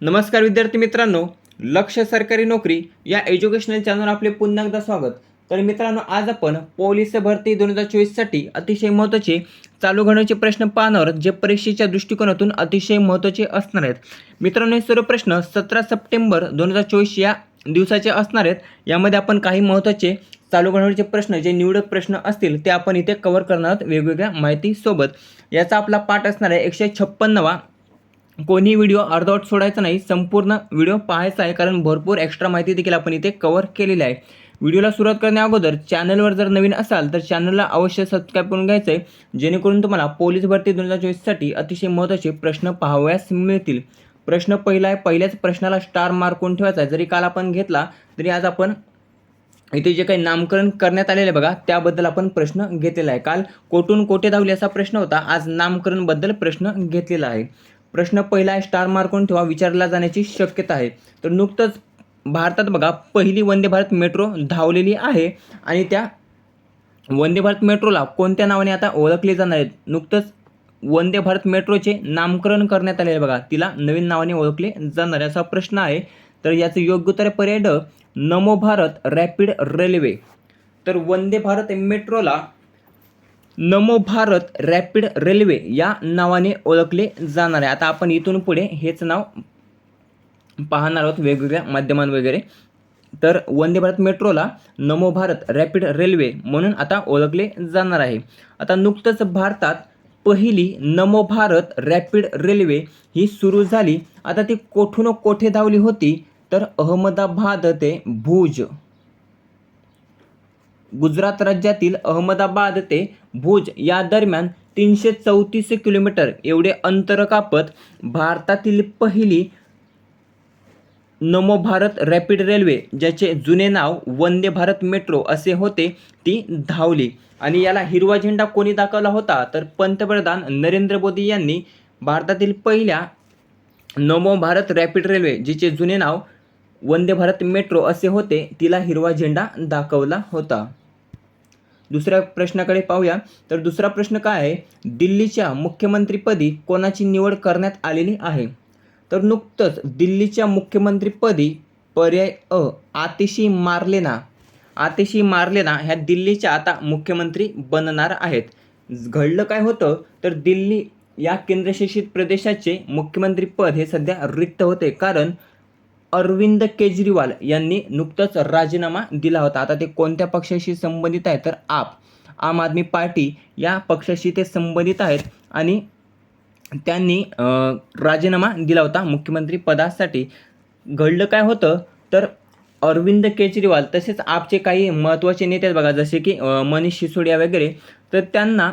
नमस्कार विद्यार्थी मित्रांनो लक्ष सरकारी नोकरी या एज्युकेशनल चॅनलवर आपले पुन्हा एकदा स्वागत. तर मित्रांनो आज आपण पोलीस भरती दोन हजार चोवीससाठी अतिशय महत्त्वाचे चालू घडण्याचे प्रश्न पाहणार जे परीक्षेच्या दृष्टिकोनातून अतिशय महत्त्वाचे असणार आहेत. मित्रांनो हे सर्व प्रश्न सतरा सप्टेंबर दोन हजार चोवीस या दिवसाचे असणार आहेत. यामध्ये आपण काही महत्त्वाचे चालू घडवण्याचे प्रश्न जे निवडक प्रश्न असतील ते आपण इथे कव्हर करणार आहोत वेगवेगळ्या माहितीसोबत. याचा आपला पाठ असणार आहे एकशे छप्पन्नवा कोणी व्हिडिओ अर्धवट सोडायचा नाही संपूर्ण व्हिडिओ पाहायचा आहे कारण भरपूर एक्स्ट्रा माहिती देखील आपण इथे कव्हर केलेली आहे. व्हिडिओला सुरुवात करण्या अगोदर चॅनलवर जर नवीन असाल तर चॅनलला अवश्य सबस्क्राईब करून घ्यायचं आहे जेणेकरून तुम्हाला पोलीस भरती दोन हजार चोवीससाठी अतिशय महत्त्वाचे प्रश्न पाहावयास मिळतील. प्रश्न पहिला आहे पहिल्याच प्रश्नाला स्टार मार्कून ठेवायचा आहे? जरी काल आपण घेतला तरी आज आपण इथे जे काही नामकरण करण्यात आलेलं आहे बघा त्याबद्दल आपण प्रश्न घेतलेला आहे. काल कोठून कोठे धावले असा प्रश्न होता आज नामकरणबद्दल प्रश्न घेतलेला आहे. प्रश्न पहिला आहे स्टार मार्कून ठेवा विचारला जाण्याची शक्यता आहे. तर नुकतंच भारतात बघा पहिली वंदे भारत मेट्रो धावलेली आहे आणि त्या वंदे भारत मेट्रोला कोणत्या नावाने आता ओळखले जाणार आहेत? नुकतंच वंदे भारत मेट्रोचे नामकरण करण्यात आले बघा. तिला नवीन नावाने ओळखले जाणार असा प्रश्न आहे. तर याचं योग्य उत्तर पर्याय नमो भारत रॅपिड रेल्वे तर वंदे भारत मेट्रोला नमो भारत रॅपिड रेल्वे या नावाने ओळखले जाणार आहे. आता आपण इथून पुढे हेच नाव पाहणार आहोत वेगवेगळ्या माध्यमां वगैरे. तर वंदे भारत मेट्रोला नमो भारत रॅपिड रेल्वे म्हणून आता ओळखले जाणार आहे. आता नुकतंच भारतात पहिली नमो भारत रॅपिड रेल्वे ही सुरू झाली. आता ती कोठून कोठे धावली होती? तर अहमदाबाद ते भुज. गुजरात राज्यातील अहमदाबाद ते भुज या दरम्यान तीनशे चौतीस किलोमीटर एवढे अंतर कापत भारतातील पहिली नमो भारत रॅपिड रेल्वे ज्याचे जुने नाव वंदे भारत मेट्रो असे होते ती धावली. आणि याला हिरवा झेंडा कोणी दाखवला होता? तर पंतप्रधान नरेंद्र मोदी यांनी भारतातील पहिल्या नमो भारत रॅपिड रेल्वे जिचे जुने नाव वंदे भारत मेट्रो असे होते तिला हिरवा झेंडा दाखवला होता. दुसऱ्या प्रश्नाकडे पाहूया. तर दुसरा प्रश्न काय आहे? दिल्लीच्या मुख्यमंत्रीपदी कोणाची निवड करण्यात आलेली आहे? तर नुकतंच दिल्लीच्या मुख्यमंत्रीपदी पर्याय अ आतिशी मार्लेना. आतिशी मार्लेना ह्या दिल्लीच्या आता मुख्यमंत्री बनणार आहेत. घडलं काय होतं? तर दिल्ली या केंद्रशासित प्रदेशाचे मुख्यमंत्रीपद हे सध्या रिक्त होते. कारण अरविंद केजरीवाल यांनी नुकतंच राजीनामा दिला होता. आता ते कोणत्या पक्षाशी संबंधित आहे तर आप आम आदमी पार्टी या पक्षाशी ते संबंधित आहेत आणि त्यांनी राजीनामा दिला होता मुख्यमंत्री पदासाठी. घडलं काय होतं? तर अरविंद केजरीवाल तसेच आपचे काही महत्त्वाचे नेते आहेत बघा जसे की मनीष सिसोडिया वगैरे तर त्यांना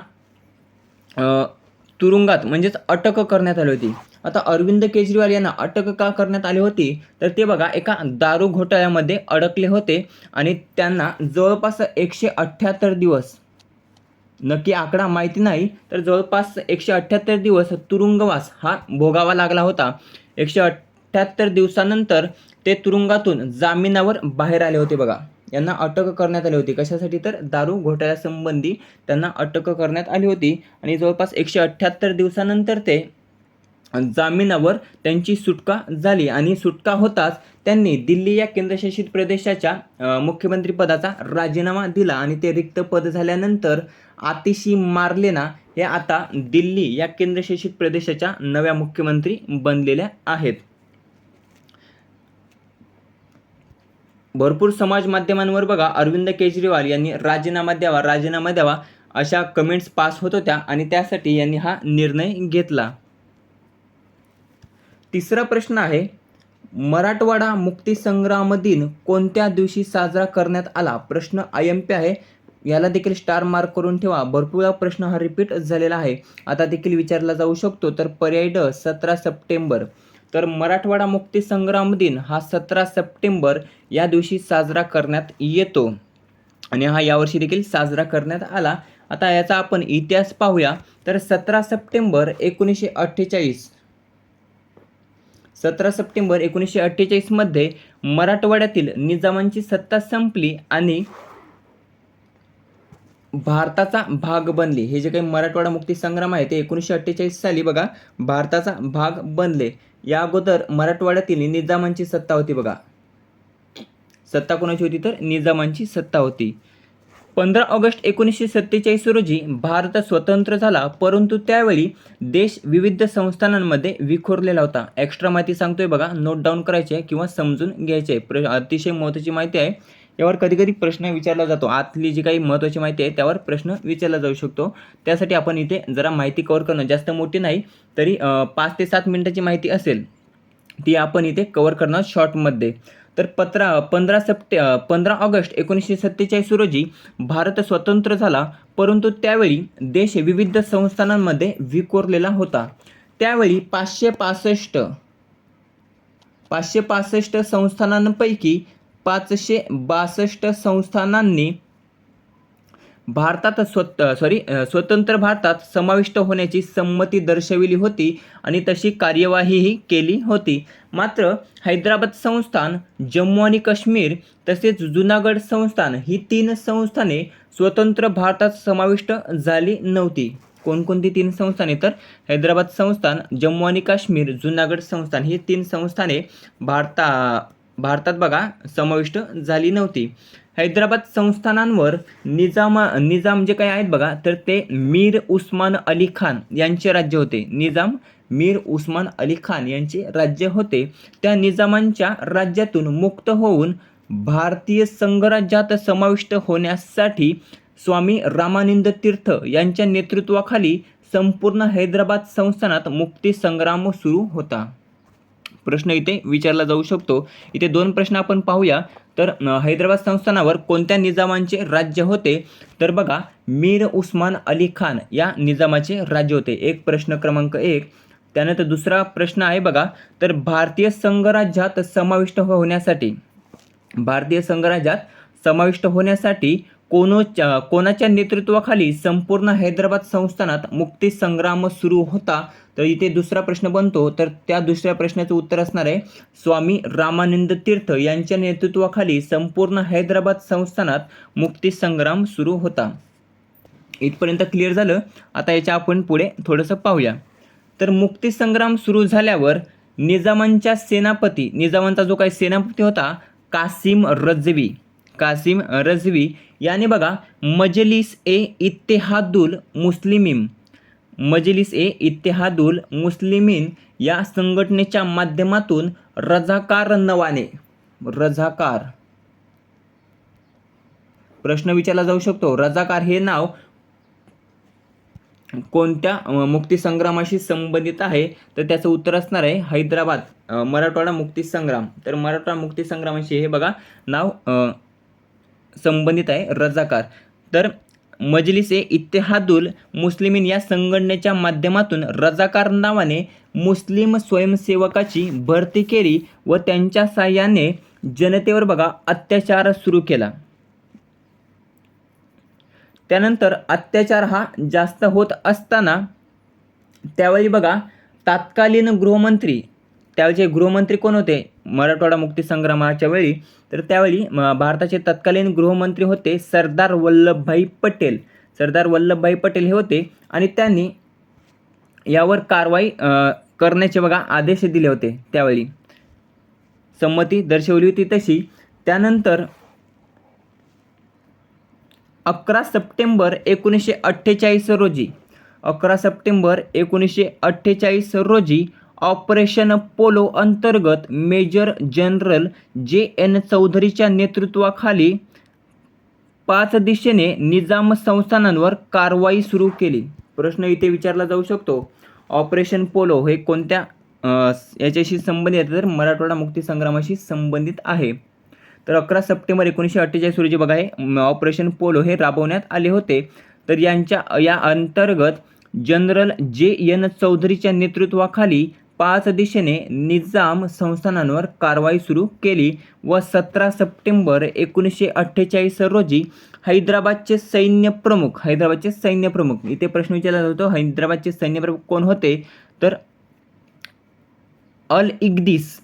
तुरुंगात म्हणजेच अटक करण्यात आली होती. आता अरविंद केजरीवाल यांना अटक का करण्यात आली होती? तर ते बघा एका दारू घोटाळ्यामध्ये अडकले होते आणि त्यांना जवळपास एकशे अठ्ठ्याहत्तर दिवस. नक्की आकडा माहिती नाही तर जवळपास एकशे अठ्ठ्याहत्तर दिवस तुरुंगवास हा भोगावा लागला होता. एकशे अठ्ठ्याहत्तर दिवसानंतर ते तुरुंगातून जामिनावर बाहेर आले होते बघा. यांना अटक करण्यात आली होती. कशासाठी तर? दारू घोटाळ्यासंबंधी त्यांना अटक करण्यात आली होती. आणि जवळपास एकशे अठ्ठ्याहत्तर दिवसानंतर ते जामिनावर त्यांची सुटका झाली आणि सुटका होताच त्यांनी दिल्ली या केंद्रशासित प्रदेशाच्या मुख्यमंत्रीपदाचा राजीनामा दिला आणि ते रिक्त पद झाल्यानंतर आतिशी मार्लेना हे आता दिल्ली या केंद्रशासित प्रदेशाच्या नव्या मुख्यमंत्री बनलेल्या आहेत. भरपूर समाज माध्यमांवर बघा अरविंद केजरीवाल यांनी राजीनामा द्यावा राजीनामा द्यावा अशा कमेंट्स पास होत होत्या आणि त्यासाठी यांनी हा निर्णय घेतला. तिसरा प्रश्न आहे मराठवाडा मुक्तीसंग्राम दिन कोणत्या दिवशी साजरा करण्यात आला? प्रश्न आय एम पी आहे. याला देखील स्टार मार्क करून ठेवा. भरपूर प्रश्न हा रिपीट झालेला आहे. आता देखील विचारला जाऊ शकतो. तर पर्याय ड सतरा सप्टेंबर. तर मराठवाडा मुक्तीसंग्राम दिन हा सतरा सप्टेंबर या दिवशी साजरा करण्यात येतो. आणि हा यावर्षी देखील साजरा करण्यात आला. आता याचा आपण इतिहास पाहूया. तर सतरा सप्टेंबर एकोणीसशे अठ्ठेचाळीस. सतरा सप्टेंबर एकोणीसशे अठ्ठेचाळीसमध्ये मराठवाड्यातील निजामांची सत्ता संपली आणि भारताचा भाग बनले. हे जे काही मराठवाडा मुक्ती संग्राम आहे ते एकोणीसशे अठ्ठेचाळीस साली बघा भारताचा भाग बनले. या अगोदर मराठवाड्यातील निजामांची सत्ता होती बघा. सत्ता कोणाची होती तर? निजामांची सत्ता होती. पंधरा ऑगस्ट एकोणीसशे सत्तेचाळीस रोजी भारत स्वतंत्र झाला परंतु त्यावेळी देश विविध संस्थानांमध्ये विखुरलेला होता. एक्स्ट्रा माहिती सांगतोय बघा नोट डाऊन करायची आहे किंवा समजून घ्यायची. आहे प्र अतिशय महत्त्वाची माहिती आहे. यावर कधी कधी प्रश्न विचारला जातो. आतली जी काही महत्त्वाची माहिती आहे त्यावर प्रश्न विचारला जाऊ शकतो. त्यासाठी आपण इथे जरा माहिती कवर करणं जास्त मोठी नाही तरी पाच ते सात मिनिटाची माहिती असेल ती आपण इथे कवर करणार शॉर्टमध्ये तर पत्रा पंधरा सप्टे पंधरा ऑगस्ट एकोणीसशे सत्तेचाळीस रोजी भारत स्वतंत्र झाला परंतु त्यावेळी देश विविध संस्थानांमध्ये विकोरलेला होता. त्यावेळी पाचशे पासष्ट पाचशे पासष्ट संस्थानांपैकी पाचशे बासष्ट संस्थानांनी भारतात स्वत सॉरी स्वतंत्र भारतात समाविष्ट होण्याची संमती दर्शविली होती आणि तशी कार्यवाहीही केली होती. मात्र हैदराबाद संस्थान जम्मू आणि काश्मीर तसेच जुनागड संस्थान ही तीन संस्थाने स्वतंत्र भारतात समाविष्ट झाली नव्हती. कोणकोणती तीन संस्थाने? तर हैदराबाद संस्थान जम्मू आणि काश्मीर जुनागड संस्थान ही तीन संस्थाने भारता भारतात बघा समाविष्ट झाली नव्हती. हैदराबाद संस्थानांवर निजामा निजाम जे काही आहेत बघा तर ते मीर उस्मान अली खान यांचे राज्य होते. निजाम मीर उस्मान अली खान यांचे राज्य होते. त्या निजामांच्या राज्यातून मुक्त होऊन भारतीय संघराज्यात समाविष्ट होण्यासाठी स्वामी रामानंद तीर्थ यांच्या नेतृत्वाखाली संपूर्ण हैदराबाद संस्थानात मुक्ती संग्राम सुरू होता. प्रश्न इथे विचारला जाऊ शकतो. इथे दोन प्रश्न आपण पाहूया. तर हैदराबाद संस्थानावर कोणत्या निजामांचे राज्य होते? तर बघा मीर उस्मान अली खान या निजामाचे राज्य होते. एक प्रश्न क्रमांक एक. त्यानंतर दुसरा प्रश्न आहे बघा. तर भारतीय संघराज्यात समाविष्ट होण्यासाठी भारतीय संघराज्यात समाविष्ट होण्यासाठी कोणोच्या कोणाच्या नेतृत्वाखाली संपूर्ण हैदराबाद संस्थानात मुक्ती संग्राम सुरू होता? तर इथे दुसरा प्रश्न बनतो तर त्या दुसऱ्या प्रश्नाचं उत्तर असणार आहे स्वामी रामानंद तीर्थ यांच्या नेतृत्वाखाली संपूर्ण हैदराबाद संस्थानात मुक्ती संग्राम सुरू होता. इथपर्यंत क्लिअर झालं. आता याच्या आपण पुढे थोडंसं पाहूया. तर मुक्ती संग्राम सुरू झाल्यावर निजामांच्या सेनापती निजामांचा जो काही सेनापती होता कासिम रजवी कासिम रजवी याने बघा मजलिस ए इत्तेहादुल मुस्लिमीम मजलिस ए इत्तेहादुल मुस्लिमीन या संघटनेच्या माध्यमातून रझाकार नवाने रझाकार. प्रश्न विचारला जाऊ शकतो. रझाकार हे नाव कोणत्या मुक्तीसंग्रामाशी संबंधित आहे? तर त्याचं उत्तर असणार आहे हैदराबाद मराठवाडा मुक्तीसंग्राम. तर मराठवाडा मुक्तीसंग्रामाशी हे बघा नाव संबंधित आहे रजाकार तर मजलिस ए इत्तेहादुल मुस्लिमीन या संघटनेच्या माध्यमातून रजाकार नावाने मुस्लिम स्वयंसेवकाची भरती केली व त्यांच्या साह्याने जनतेवर बघा अत्याचार सुरू केला. त्यानंतर अत्याचार हा जास्त होत असताना त्यावेळी बघा तात्कालीन गृहमंत्री त्यावेळचे गृहमंत्री कोण होते? मराठवाडा मुक्तीसंग्रामाच्या वेळी. तर त्यावेळी भारताचे तत्कालीन गृहमंत्री होते सरदार वल्लभभाई पटेल. सरदार वल्लभभाई पटेल हे होते आणि त्यांनी यावर कारवाई करण्याचे बघा आदेश दिले होते त्यावेळी. संमती दर्शवली होती तशी. त्यानंतर अकरा सप्टेंबर एकोणीसशे अठ्ठेचाळीस रोजी अकरा सप्टेंबर एकोणीसशे अठ्ठेचाळीस रोजी ऑपरेशन पोलो अंतर्गत मेजर जनरल जे. एन. चौधरीच्या नेतृत्वाखाली पाच दिशेने निजाम संस्थानांवर कारवाई सुरू केली. प्रश्न इथे विचारला जाऊ शकतो. ऑपरेशन पोलो हे कोणत्या याच्याशी संबंधित आहे? तर मराठवाडा मुक्तीसंग्रामाशी संबंधित आहे. तर अकरा सप्टेंबर एकोणीसशे अठ्ठेचाळीस रोजी बघा हे म, ऑपरेशन पोलो हे राबवण्यात आले होते. तर यांच्या या अंतर्गत जनरल जे. एन. चौधरीच्या नेतृत्वाखाली पाच दिशेने निजाम संस्थानांवर कारवाई सुरू केली व सतरा सप्टेंबर एकोणीसशे अठ्ठेचाळीस रोजी हैदराबादचे सैन्य प्रमुख हैदराबादचे सैन्य प्रमुख इथे प्रश्न विचारला जातो हैदराबादचे सैन्य प्रमुख कोण होते? तर अल इग्दिस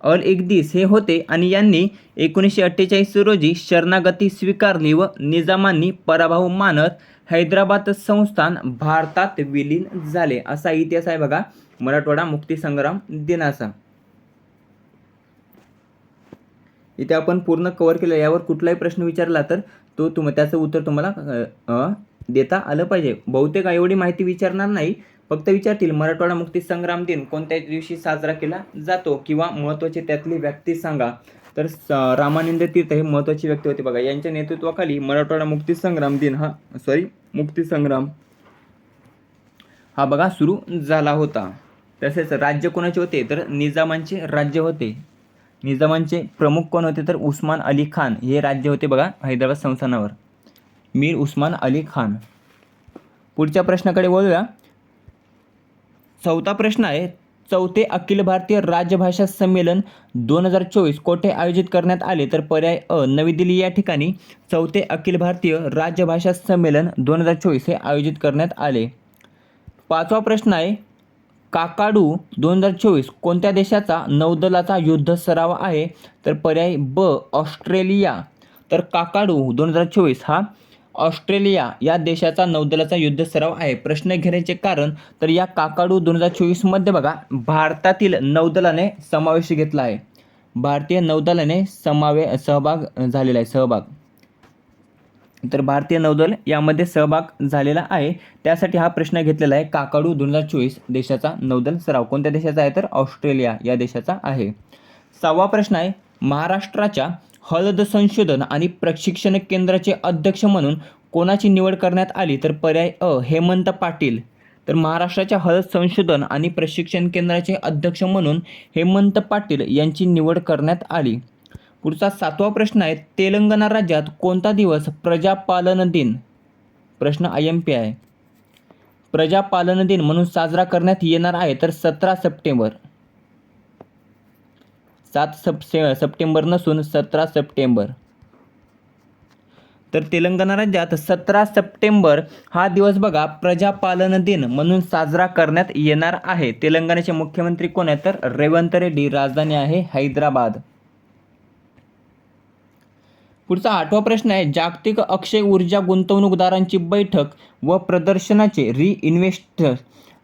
अल एकदीस हे होते आणि यांनी एकोणीसशे अठ्ठेचाळीस रोजी शरणागती स्वीकारली व निजामांनी पराभव मानत हैदराबाद संस्थान भारतात विलीन झाले. असा इतिहास आहे बघा. मराठवाडा मुक्तीसंग्राम दिनाचा. इथे आपण पूर्ण कव्हर केलं. यावर कुठलाही प्रश्न विचारला तर तो तुम त्याचं उत्तर तुम्हाला देता आलं पाहिजे. बहुतेक एवढी माहिती विचारणार नाही. फक्त विचारतील मराठवाडा मुक्ती संग्राम दिन कोणत्या दिवशी साजरा केला जातो किंवा महत्त्वाची त्यातली व्यक्ती सांगा? तर स- रामानंद तीर्थ हे महत्त्वाची व्यक्ती होते बघा. यांच्या नेतृत्वाखाली मराठवाडा मुक्ती संग्राम दिन हा सॉरी मुक्ती संग्राम हा बघा सुरू झाला होता. तसेच राज्य कोणाचे होते? तर निजामांचे राज्य होते. निजामांचे प्रमुख कोण होते? तर उस्मान अली खान हे राज्य होते बघा हैदराबाद संस्थानावर. मीर उस्मान अली खान. पुढच्या प्रश्नाकडे बोलूया चौथा प्रश्न आहे चौथे अखिल भारतीय राजभाषा संमेलन दोन हजार चोवीस कोठे आयोजित करण्यात आले? तर पर्याय अ नवी दिल्ली या ठिकाणी. चौथे अखिल भारतीय राजभाषा संमेलन दोन हजार चोवीस हे आयोजित करण्यात आले. पाचवा प्रश्न आहे काकाडू दोन हजार चोवीस कोणत्या देशाचा नौदलाचा युद्ध सराव आहे? तर पर्याय ब ऑस्ट्रेलिया. तर काकाडू दोन हजार चोवीस हा ऑस्ट्रेलिया या देशाचा नौदलाचा युद्ध सराव आहे. प्रश्न घेण्याचे कारण तर या काकाडू दोन हजार चोवीसमध्ये बघा भारतातील नौदलाने समावेश घेतला आहे. भारतीय नौदलाने समावे सहभाग झालेला आहे सहभाग. तर भारतीय नौदल यामध्ये सहभाग झालेला आहे. त्यासाठी हा प्रश्न घेतलेला आहे काकाडू दोन हजार चोवीस देशाचा नौदल सराव कोणत्या देशाचा आहे? तर ऑस्ट्रेलिया या देशाचा आहे. सहावा प्रश्न आहे महाराष्ट्राच्या हळद संशोधन आणि प्रशिक्षण केंद्राचे अध्यक्ष म्हणून कोणाची निवड करण्यात आली तर पर्याय अ हेमंत पाटील. तर महाराष्ट्राच्या हळद संशोधन आणि प्रशिक्षण केंद्राचे अध्यक्ष म्हणून हेमंत पाटील यांची निवड करण्यात आली. पुढचा सातवा प्रश्न आहे तेलंगणा राज्यात कोणता दिवस प्रजापालन दिन? प्रश्न आय एम पी आहे. प्रजापालन दिन म्हणून साजरा करण्यात येणार आहे तर सतरा सप्टेंबर. सात सप सप्टेंबर नसून सतरा सप्टेंबर. तर तेलंगणा राज्यात सतरा सप्टेंबर हा दिवस बघा प्रजापालन दिन म्हणून साजरा करण्यात येणार आहे. तेलंगणाचे मुख्यमंत्री कोण आहेत? तर रेवंत रेड्डी राजधानी आहे हैदराबाद. पुढचा आठवा प्रश्न आहे जागतिक अक्षय ऊर्जा गुंतवणूकदारांची बैठक व प्रदर्शनाचे रीइन्व्हेस्ट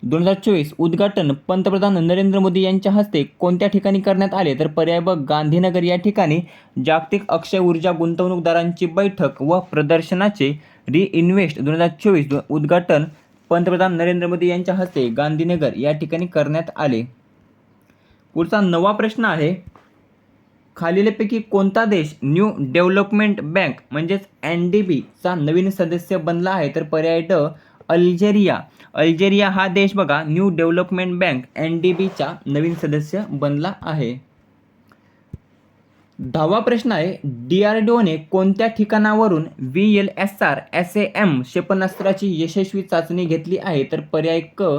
दोन हजार चोवीस उद्घाटन पंतप्रधान नरेंद्र मोदी यांच्या हस्ते कोणत्या ठिकाणी करण्यात आले? तर पर्याय ब गांधीनगर या ठिकाणी जागतिक अक्षय ऊर्जा गुंतवणूकदारांची बैठक व प्रदर्शनाचे रिइन्व्हेस्ट दोन हजार चोवीस उद्घाटन पंतप्रधान नरेंद्र मोदी यांच्या हस्ते गांधीनगर या ठिकाणी करण्यात आले. पुढचा नवा प्रश्न आहे खालीलपैकी कोणता देश न्यू डेव्हलपमेंट बँक म्हणजेच एन डी बीचा नवीन सदस्य बनला आहे? तर पर्याय ड अल्जेरिया. अल्जेरिया हा देश बघा new development bank N D बीचा नवीन सदस्य बनला आहे. दहावा प्रश्न आहे डी आर डी ओने कोणत्या ठिकाणावरून V L S R S A M क्षेपणास्त्राची यशस्वी चाचणी घेतली आहे? तर पर्याय क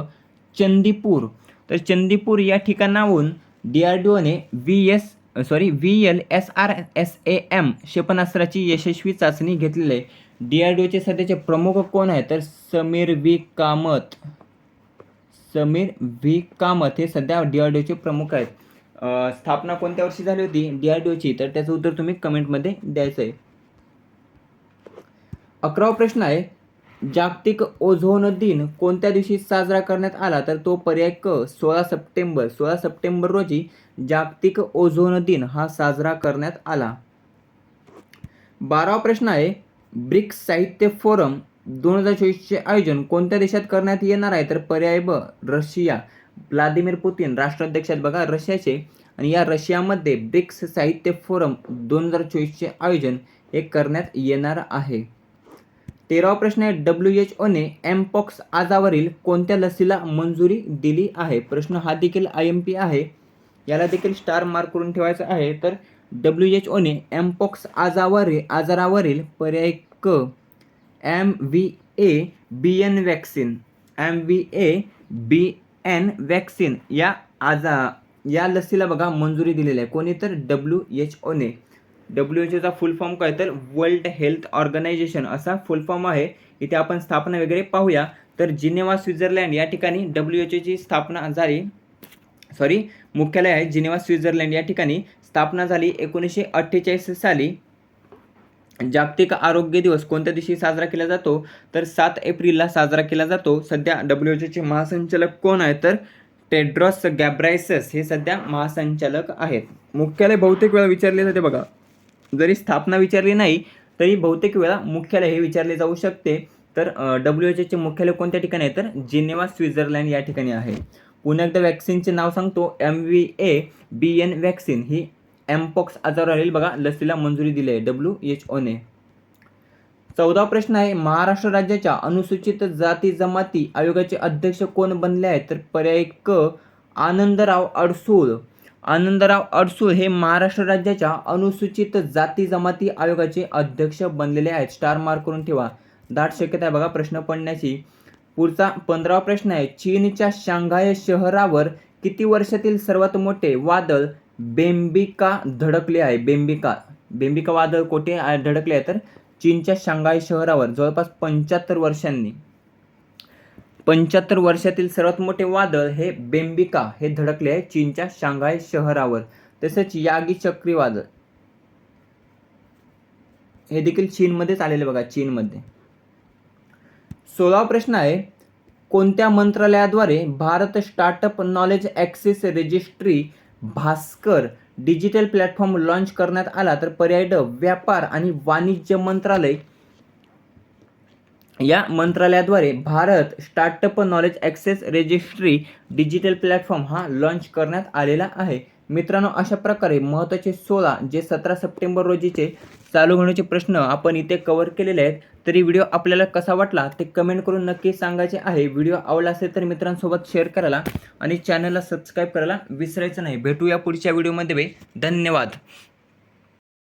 चंदीपूर. तर चंदीपूर या ठिकाणाहून D R D one V S sorry V L S R S A M क्षेपणास्त्राची यशस्वी चाचणी घेतलेली आहे. डी आर डी ओचे सध्याचे प्रमुख कोण आहे तर समीर व्ही. कामत. समीर व्ही. कामत हे सध्या डी आर डी ओचे प्रमुख आहेत. स्थापना कोणत्या वर्षी झाली होती? डी आर डी ओची तर त्याचं उत्तर तुम्ही कमेंटमध्ये द्यायचं आहे. अकरावा प्रश्न आहे जागतिक ओझोन दिन कोणत्या दिवशी साजरा करण्यात आला? तर तो पर्याय क सोळा सप्टेंबर. सोळा सप्टेंबर रोजी जागतिक ओझोन दिन हा साजरा करण्यात आला. बारावा प्रश्न आहे ब्रिक्स साहित्य फोरम दोन हजार चोवीसचे आयोजन कोणत्या देशात करण्यात येणार आहे? तर पर्याय ब रशिया. व्लादिमीर पुतीन राष्ट्राध्यक्ष आहेत बघा रशियाचे. आणि या रशियामध्ये ब्रिक्स साहित्य फोरम दोन हजार चोवीसचे आयोजन हे करण्यात येणार आहे. तेरावा प्रश्न आहे डब्ल्यू एच ओने एमपॉक्स आजावरील कोणत्या लसीला मंजुरी दिली आहे? प्रश्न हा देखील आय एम पी आहे. याला देखील स्टार मार्क करून ठेवायचा आहे. तर डब्ल्यू एच ओने एमपॉक्स आजावरील आजारावरील पर्याय क M V A B N vaccine M V A B N vaccine या आजा या लसीला बघा मंजुरी दिलेली आहे. कोणी तर डब्ल्यू एच ओने डब्ल्यू एच ओचा फुल फॉर्म काय तर वर्ल्ड हेल्थ ऑर्गनायझेशन असा फुल फॉर्म आहे. इथे आपण स्थापना वगैरे पाहूया. तर जिनेवा स्वित्झर्लंड या ठिकाणी डब्ल्यू एच ओची स्थापना झाली. सॉरी मुख्यालय आहे जिनेवा स्वित्झर्लंड या ठिकाणी. स्थापना झाली एकोणीसशे अठ्ठेचाळीस साली. जागतिक आरोग्य दिवस कोणत्या दिवशी साजरा केला जातो? तर सात एप्रिलला साजरा केला जातो. सध्या डब्ल्यू एच ओचे महासंचालक कोण आहेत? तर टेड्रॉस गॅब्रायसस हे सध्या महासंचालक आहेत. मुख्यालय बहुतेक वेळा विचारले जाते बघा. जरी स्थापना विचारली नाही तरी बहुतेक वेळा मुख्यालय हे विचारले जाऊ शकते. तर डब्ल्यू एच ओचे मुख्यालय कोणत्या ठिकाणी आहे? तर जिनेवा स्वित्झर्लंड या ठिकाणी आहे. पुन्हा एकदा वॅक्सिनचे नाव सांगतो. M V A B N vaccine he mpox राहील बघा लसीला मंजुरी दिली आहे डब्ल्यू एच ओने चौदा प्रश्न आहे महाराष्ट्र राज्याच्या अनुसूचित जाती जमाती आयोगाचे अध्यक्ष कोण बनले आहेत? तर पर्याय क आनंदराव अडसूळ. आनंदराव अडसूळ हे महाराष्ट्र राज्याच्या अनुसूचित जाती जमाती आयोगाचे अध्यक्ष बनलेले आहेत. स्टार मार्क करून ठेवा. दाट शक्यता आहे बघा प्रश्न पडण्याची. पुढचा पंधरावा प्रश्न आहे चीनच्या शांघाय शहरावर किती वर्षातील सर्वात मोठे वादळ बेंबिका धडकले आहे. बेंबिका बेंबिका वादळ कोठे धडकले आहे तर चीनच्या शांघाय शहरावर जवळपास पंच्याहत्तर वर्षांनी पंच्याहत्तर वर्षातील सर्वात मोठे वादळ हे बेंबिका हे धडकले आहे चीनच्या शांघाय शहरावर. तसेच यागी चक्रीवादळ हे देखील चीनमध्येच आलेले बघा चीनमध्ये. सोळावा प्रश्न आहे कोणत्या मंत्रालयाद्वारे Bharat startup knowledge access registry Bhaskar digital platform launch करण्यात आला तर पर्याय ड व्यापार आणि वाणिज्य मंत्रालय या मंत्रालयाद्वारे Bharat startup knowledge access registry digital platform हा लॉन्च करण्यात आलेला आहे. मित्रांनो अशा प्रकारे महत्त्वाचे सोळा जे सतरा सप्टेंबर रोजीचे चालू होण्याचे प्रश्न आपण इथे कवर केलेले आहेत. तरी व्हिडिओ आपल्याला कसा वाटला ते कमेंट करून नक्की सांगायचे आहे. व्हिडिओ आवडला असेल तर मित्रांसोबत शेअर करायला आणि चॅनलला सबस्क्राईब करायला विसरायचं नाही. भेटूया पुढच्या व्हिडिओमध्ये धन्यवाद.